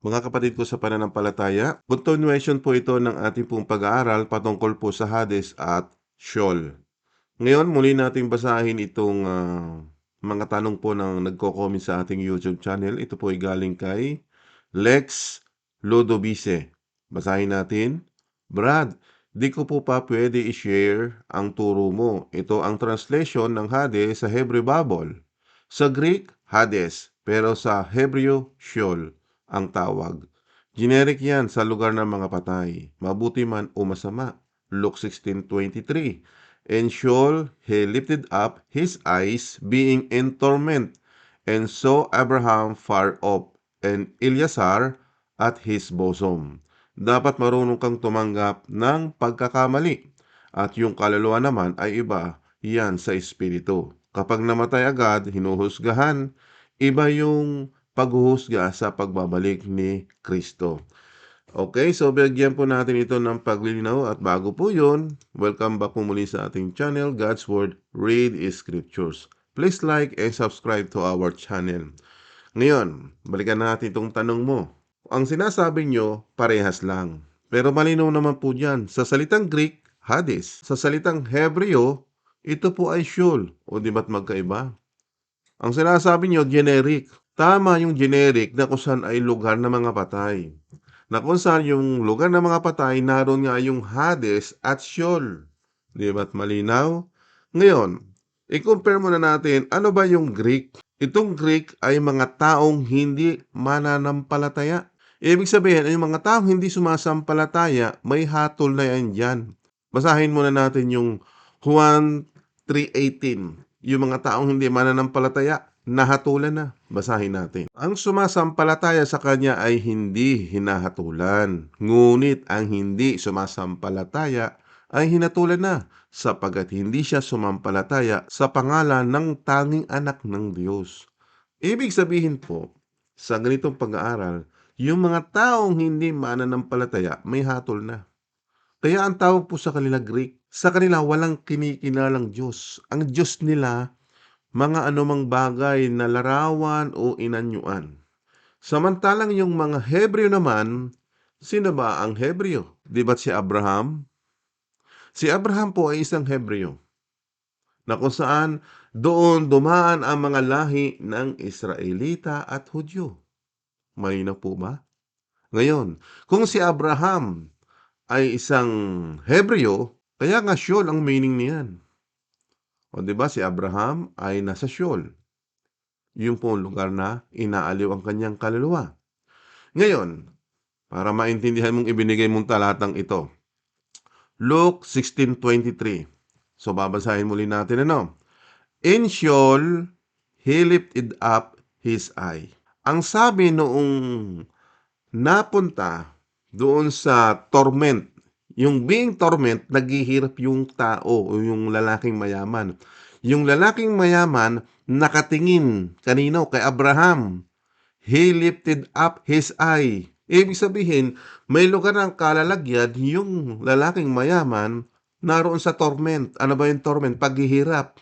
Mga kapatid ko sa pananampalataya, continuation po ito ng ating pong pag-aaral patungkol po sa Hades at Sheol. Ngayon, muli nating basahin itong ah, mga tanong po ng nagko-comment sa ating YouTube channel. Ito po ay galing kay Lex Lodovice. Basahin natin. Brad, di ko po pa pwede i-share ang turo mo. Ito ang translation ng Hades sa Hebrew Bible. Sa Greek, Hades, pero sa Hebreo, Sheol ang tawag. Generic yan sa lugar ng mga patay, mabuti man o masama. Luke 16.23 And Sheol he lifted up his eyes, being in torment, and saw Abraham far off, and Eleazar at his bosom. Dapat marunong kang tumanggap ng pagkakamali. At yung kaluluwa naman ay iba, yan sa espiritu. Kapag namatay agad, hinuhusgahan, iba yung paghuhusga sa pagbabalik ni Kristo. Okay, so bigyan po natin ito ng paglilinaw at bago po yun, welcome back po muli sa ating channel, God's Word, Read Scriptures. Please like and subscribe to our channel. Ngayon, balikan natin itong tanong mo. Ang sinasabi nyo, parehas lang. Pero malinaw naman po dyan. Sa salitang Greek, Hades. Sa salitang Hebreo, ito po ay Sheol. O di ba't magkaiba? Ang sinasabi nyo, generic. Tama yung generic na kung saan ay lugar ng mga patay. Na kung saan yung lugar ng mga patay, naroon nga yung Hades at Sheol. Di ba't malinaw? Ngayon, i-compare muna natin, ano ba yung Greek? Itong Greek ay mga taong hindi mananampalataya. Ibig sabihin, ay mga taong hindi sumasampalataya, may hatol na yan dyan. Basahin muna natin yung Juan 3.18. Yung mga taong hindi mananampalataya, nahatulan na. Basahin natin. Ang sumasampalataya sa kanya ay hindi hinahatulan. Ngunit ang hindi sumasampalataya ay hinatulan na sapagat hindi siya sumampalataya sa pangalan ng tanging anak ng Diyos. Ibig sabihin po, sa ganitong pag-aaral, yung mga taong hindi mananampalataya may hatol na. Kaya ang tawag po sa kanila Greek, sa kanila walang kinikinalang Diyos. Ang Diyos nila, mga anumang bagay na larawan o inanyuan. Samantalang yung mga Hebreo naman, sino ba ang Hebreo? Di ba si Abraham? Si Abraham po ay isang Hebreo na kung saan doon dumaan ang mga lahi ng Israelita at Hudyo. Malinaw po ba? Ngayon, kung si Abraham ay isang Hebreo, kaya nga Sheol ang meaning niyan. O di ba si Abraham ay nasa Sheol. Yung po ang lugar na inaaliw ang kanyang kaluluwa. Ngayon, para maintindihan mong ibinigay mong talatang ito, Luke 16.23. So babasahin muli natin ano. In Sheol, he lifted up his eye. Ang sabi noong napunta doon sa torment, yung being torment, naghihirap yung tao o yung lalaking mayaman. Yung lalaking mayaman, nakatingin kanino? Kay Abraham. He lifted up his eye. Ibig sabihin, may lugar ng kalalagyan yung lalaking mayaman naroon sa torment. Ano ba yung torment? Paghihirap.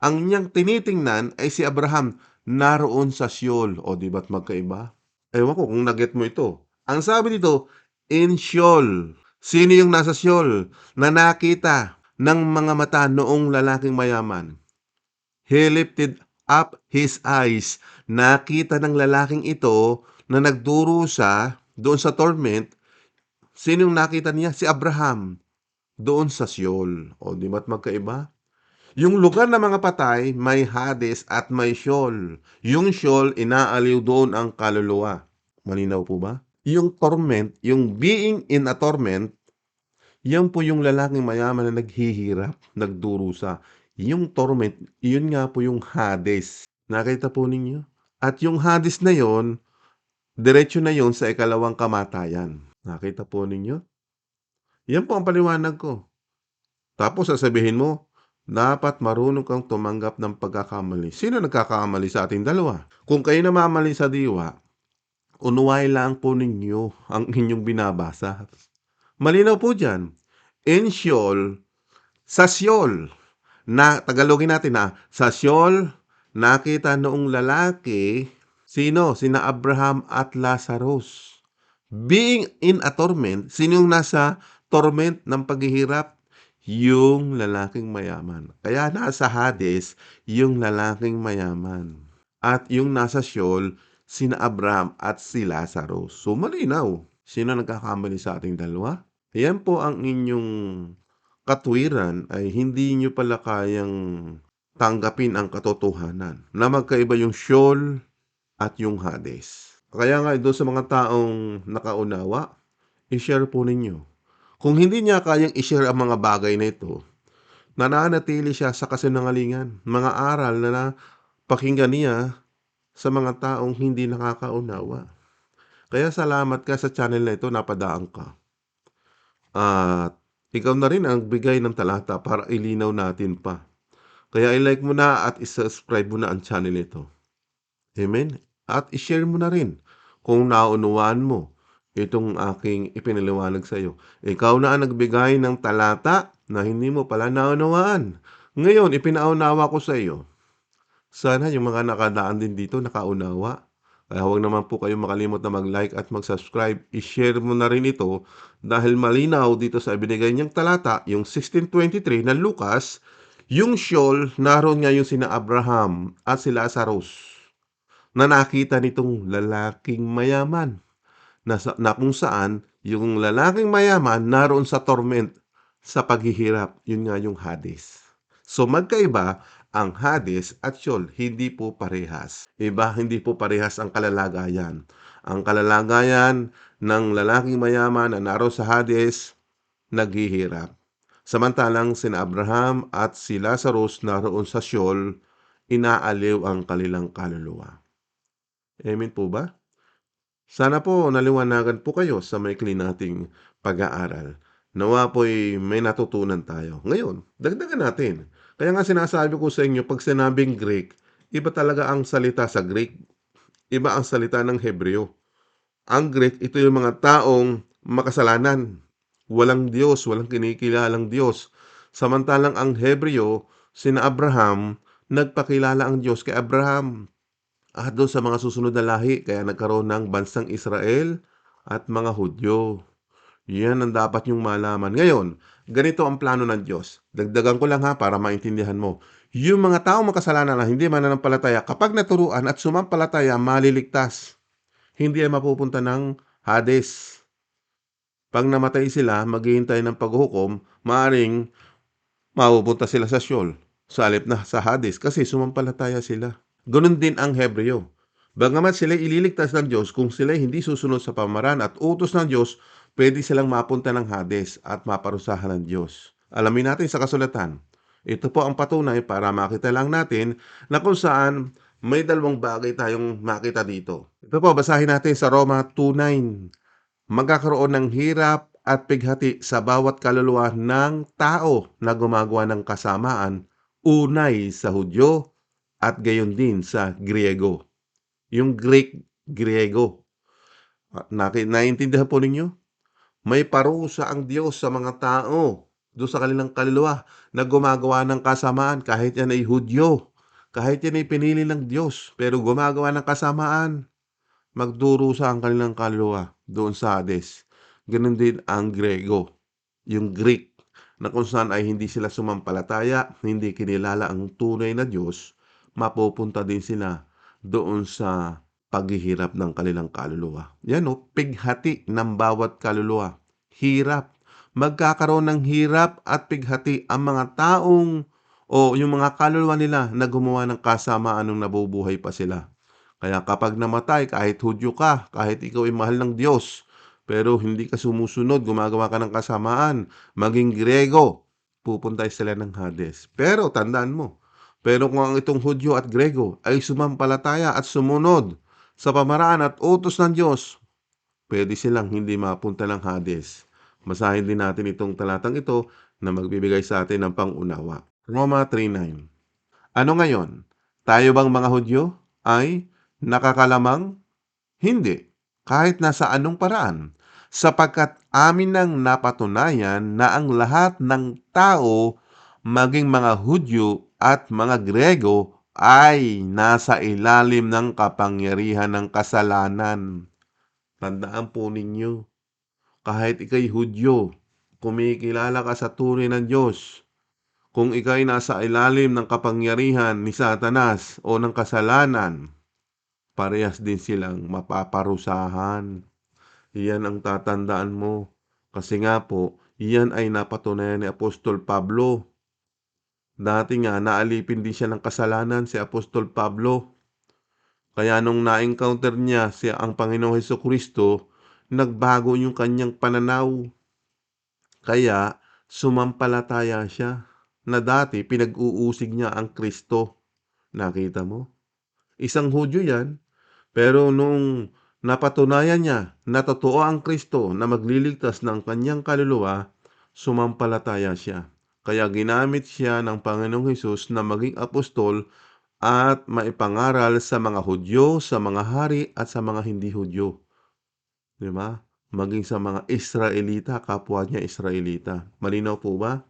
Ang niyang tinitingnan ay si Abraham naroon sa Sheol. O di ba't magkaiba? Ewan ko kung naget mo ito. Ang sabi dito, in Sheol. Sino yung nasa Sheol na nakita ng mga mata noong lalaking mayaman? He lifted up his eyes. Nakita ng lalaking ito na nagdurusa doon sa torment. Sino yung nakita niya? Si Abraham. Doon sa Sheol. O di ba't magkaiba? Yung lugar ng mga patay, may Hades at may Sheol. Yung Sheol, inaaliw doon ang kaluluwa. Malinaw po ba? Yung torment, yung being in a torment, yan po yung lalaking mayaman na naghihirap, nagdurusa. Yung torment, yun nga po yung Hades. Nakita po ninyo? At yung Hades na yon, diretso na yon sa ikalawang kamatayan. Nakita po ninyo? Yan po ang paliwanag ko. Tapos sasabihin mo, dapat marunong kang tumanggap ng pagkakamali. Sino nagkakamali sa ating dalawa? Kung kayo namamali sa diwa, unuway lang po ninyo ang inyong binabasa. Malinaw po dyan. In Sheol, sa Sheol, na, Tagalogin natin na, sa Sheol, nakita noong lalaki, sino? Sina Abraham at Lazarus. Being in a torment, sino yung nasa torment ng paghihirap? Yung lalaking mayaman. Kaya nasa Hades yung lalaking mayaman. At yung nasa Sheol, sina Abraham at si Lazarus. So malinaw. Sino nagkakamali sa ating dalawa? Yan po ang inyong katwiran ay hindi nyo pala kayang tanggapin ang katotohanan na magkaiba yung Sheol at yung Hades. Kaya nga doon sa mga taong nakaunawa, i-share po ninyo. Kung hindi niya kayang i-share ang mga bagay na ito, nananatili siya sa kasinungalingan, mga aral na pakinggan niya sa mga taong hindi nakakaunawa. Kaya salamat ka sa channel na ito, napadaan ka. At ikaw na rin ang bigay ng talata para ilinaw natin pa. Kaya i-like mo na at i-subscribe mo na ang channel ito. Amen? At i-share mo na rin kung naunawaan mo itong aking ipinaliwanag sa iyo. Ikaw na ang nagbigay ng talata na hindi mo pala naunawaan. Ngayon, ipinaunawa ko sa iyo. Sana yung mga nakadaan din dito nakaunawa. Kaya huwag naman po kayo makalimot na mag-like at mag-subscribe. I-share mo na rin ito dahil malinaw dito sa ibinigay niyang talata, yung 1623 na Lucas, yung Sheol, naroon nga yung sina Abraham at si Lazarus na nakita nitong lalaking mayaman na, sa, na kung saan yung lalaking mayaman naroon sa torment sa paghihirap. Yun nga yung Hades. So magkaiba ang Hades at Sheol, hindi po parehas. Iba, hindi po parehas ang kalalagayan. Ang kalalagayan ng lalaking mayaman na naroon sa Hades, naghihirap. Samantalang sina Abraham at si Lazarus naroon sa Sheol, inaaliw ang kanilang kaluluwa. Amen po ba? Sana po naliwanagan po kayo sa maikli nating pag-aaral. Nawa po'y may natutunan tayo. Ngayon, dagdagan natin. Kaya nga sinasabi ko sa inyo, pag sinabing Greek, iba talaga ang salita sa Greek. Iba ang salita ng Hebreo. Ang Greek, ito yung mga taong makasalanan. Walang Diyos, walang kinikilalang Diyos. Samantalang ang Hebreo, sina Abraham, nagpakilala ang Diyos kay Abraham. At doon sa mga susunod na lahi, kaya nagkaroon ng bansang Israel at mga Hudyo. Yan ang dapat yung malaman. Ngayon, ganito ang plano ng Diyos. Dagdagan ko lang ha para maintindihan mo. Yung mga tao makasalanan na hindi mananampalataya, kapag naturuan at sumampalataya, maliligtas. Hindi ay mapupunta ng Hades. Pag namatay sila, maghihintay ng paghukom, maaring mapupunta sila sa Sheol, sa alip na sa Hades, kasi sumampalataya sila. Ganun din ang Hebreo. Bagamat sila ililigtas ng Diyos, kung sila hindi susunod sa pamaran at utos ng Diyos, pwede silang mapunta ng Hades at maparusahan ng Diyos. Alamin natin sa kasulatan. Ito po ang patunay para makita lang natin na kung saan may dalawang bagay tayong makita dito. Ito po, basahin natin sa Roma 2.9. Magkakaroon ng hirap at pighati sa bawat kaluluwa ng tao na gumagawa ng kasamaan, unay sa Hudyo at gayon din sa Griego. Yung Greek, Griego. Naki, naiintindihan po ninyo? May parusa ang Diyos sa mga tao doon sa kanilang kaluluwa na gumagawa ng kasamaan kahit yan ay Hudyo, kahit yan ay pinili ng Diyos, pero gumagawa ng kasamaan, magdurusa ang kanilang kaluluwa doon sa Hades. Ganun din ang Grego, yung Greek, na kung saan ay hindi sila sumampalataya, hindi kinilala ang tunay na Diyos, mapupunta din sila doon sa paghihirap ng kanilang kaluluwa. Yan o, pighati ng bawat kaluluwa. Hirap. Magkakaroon ng hirap at pighati ang mga taong o yung mga kaluluwa nila na gumawa ng kasamaan nung nabubuhay pa sila. Kaya kapag namatay, kahit hudyo ka, kahit ikaw ay mahal ng Diyos, pero hindi ka sumusunod, gumagawa ka ng kasamaan, maging Grego, pupunta sila ng Hades. Pero tandaan mo, pero kung ang itong Hudyo at Grego ay sumampalataya at sumunod sa pamaraan at utos ng Diyos, pwede silang hindi mapunta ng Hades. Masahin din natin itong talatang ito na magbibigay sa atin ng pangunawa. Roma 3.9 Ano ngayon? Tayo bang mga Hudyo ay nakakalamang? Hindi. Kahit nasa anong paraan. Sapagkat amin nang napatunayan na ang lahat ng tao, maging mga Hudyo at mga Grego, ay nasa ilalim ng kapangyarihan ng kasalanan. Tandaan po ninyo, kahit ika'y Hudyo, kumikilala ka sa tunay ng Diyos, kung ika'y nasa ilalim ng kapangyarihan ni Satanas o ng kasalanan, parehas din silang mapaparusahan. Iyan ang tatandaan mo. Kasi nga po, iyan ay napatunayan ni Apostol Pablo. Dati nga, naalipin din siya ng kasalanan si Apostol Pablo. Kaya nung na-encounter niya si ang Panginoong Heso Kristo, nagbago yung kanyang pananaw. Kaya sumampalataya siya na dati pinag-uusig niya ang Kristo. Nakita mo? Isang Hudyo yan, pero nung napatunayan niya na totoo ang Kristo na magliligtas ng kanyang kaluluwa, sumampalataya siya. Kaya ginamit siya ng Panginoong Hesus na maging apostol at maipangaral sa mga Hudyo, sa mga hari at sa mga hindi Hudyo. Di ba? Maging sa mga Israelita, kapwa niya Israelita. Malinaw po ba?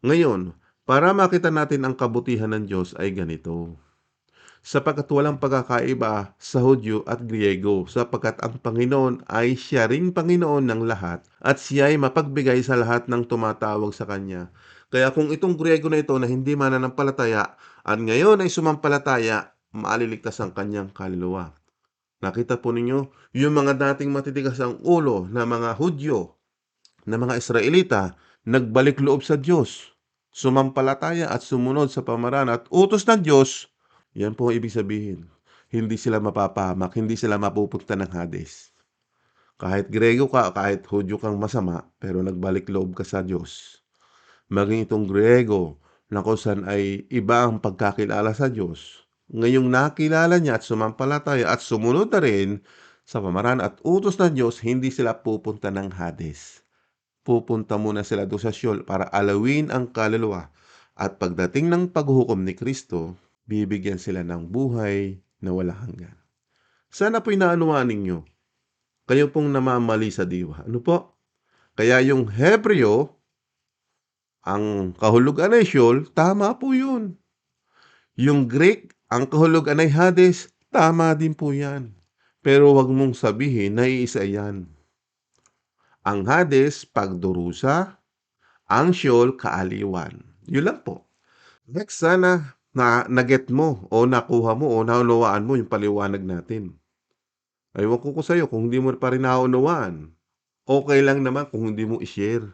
Ngayon, para makita natin ang kabutihan ng Diyos ay ganito. Sapagkat walang pagkakaiba sa Hudyo at Griego, sapagkat ang Panginoon ay siya ring Panginoon ng lahat at siya ay mapagbigay sa lahat ng tumatawag sa Kanya. Kaya kung itong Griego na ito na hindi mananampalataya at ngayon ay sumampalataya, maaliligtas ang kanyang kaluluwa. Nakita po ninyo, yung mga dating matitigas ang ulo na mga Hudyo, na mga Israelita, nagbalik loob sa Diyos, sumampalataya at sumunod sa pamaran at utos ng Diyos, yan po ang ibig sabihin. Hindi sila mapapahamak, hindi sila mapupunta ng Hades. Kahit Grego ka, kahit Hudyo kang masama, pero nagbalik loob ka sa Diyos. Maging itong Grego, na kung saan ay iba ang pagkakilala sa Diyos, ngayong nakilala niya at sumampalataya at sumunod na rin sa pamaran at utos ng Diyos, hindi sila pupunta ng Hades. Pupunta muna sila doon sa Sheol para alawin ang kaluluwa. At pagdating ng paghukom ni Kristo, bibigyan sila ng buhay na wala hanggan. Sana po'y naanuan ninyo. Kayo pong namamali sa diwa. Ano po? Kaya yung Hebreo, ang kahulugan ay Sheol, tama po yun. Yung Greek, ang kahulugan ay Hades, tama din po yan. Pero wag mong sabihin na iisa yan. Ang Hades, pagdurusa, ang Sheol, kaaliwan. Yun lang po. Next, sana na naget mo o nakuha mo o naunawaan mo yung paliwanag natin. Aywan ko ko sa'yo kung hindi mo pa rin naunawaan. Okay lang naman kung hindi mo i-share.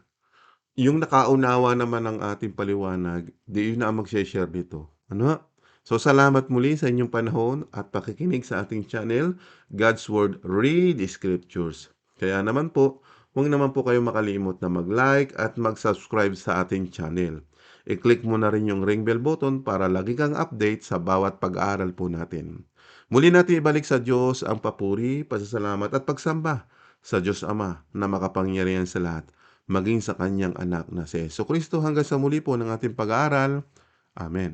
Yung nakaunawa naman ng ating paliwanag, di yun na ang mag-share nito. Ano? So, salamat muli sa inyong panahon at pakikinig sa ating channel, God's Word Read Scriptures. Kaya naman po, huwag naman po kayo makalimot na mag-like at mag-subscribe sa ating channel. I-click mo na rin yung ring bell button para lagi kang update sa bawat pag-aaral po natin. Muli natin ibalik sa Diyos ang papuri, pasasalamat at pagsamba sa Diyos Ama na makapangyarihan sa lahat, maging sa kanyang anak na si Yeso Kristo hanggang sa muli po ng ating pag-aaral. Amen.